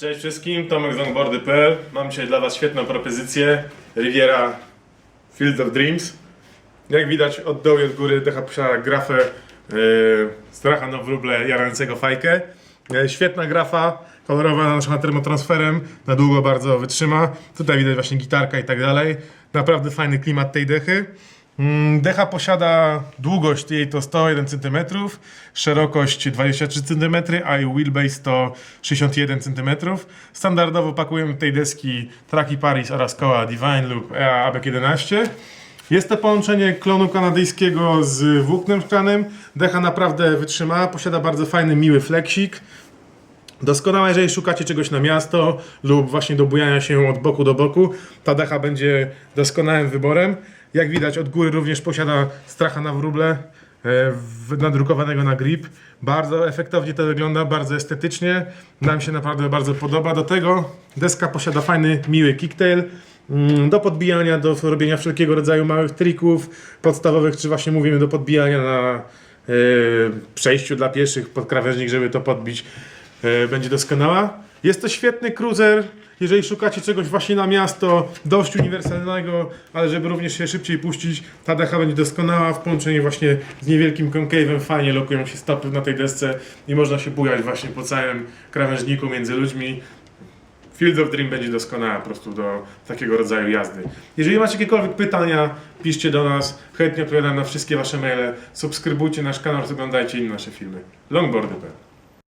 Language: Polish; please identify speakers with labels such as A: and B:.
A: Cześć wszystkim, Tomek z longboardy.pl. Mam dzisiaj dla Was świetną propozycję. Riviera Field of Dreams. Jak widać od dołu i od góry decha posiada grafę yy, stracha na wróble jarającego fajkę. E, świetna grafa, kolorowa naszym termotransferem, na długo bardzo wytrzyma. Tutaj widać właśnie gitarka i tak dalej. Naprawdę fajny klimat tej dechy. Mm, Decha posiada długość jej to 101 cm, szerokość 23 cm, a jej wheelbase to 61 cm. Standardowo pakujemy tej deski traki Paris oraz koła Divine lub EA ABEK11. Jest to połączenie klonu kanadyjskiego z włóknem szklanym. Decha naprawdę wytrzymała, posiada bardzo fajny, miły fleksik. Doskonała, jeżeli szukacie czegoś na miasto lub właśnie do bujania się od boku do boku, ta decha będzie doskonałym wyborem. Jak widać od góry również posiada stracha na wróble e, nadrukowanego na grip. Bardzo efektownie to wygląda, bardzo estetycznie. Nam się naprawdę bardzo podoba. Do tego deska posiada fajny, miły kicktail. mm, Do podbijania, do robienia wszelkiego rodzaju małych trików podstawowych, czy właśnie mówimy do podbijania na e, przejściu dla pieszych pod krawężnik, żeby to podbić będzie doskonała. Jest to świetny cruiser, jeżeli szukacie czegoś właśnie na miasto, dość uniwersalnego, ale żeby również się szybciej puścić, ta decha będzie doskonała w połączeniu właśnie z niewielkim concave'em, fajnie lokują się stopy na tej desce i można się bujać właśnie po całym krawężniku między ludźmi. Field of Dream będzie doskonała po prostu do takiego rodzaju jazdy. Jeżeli macie jakiekolwiek pytania, piszcie do nas, chętnie odpowiadam na wszystkie wasze maile, subskrybujcie nasz kanał, oglądajcie inne nasze filmy. Longboardy.pl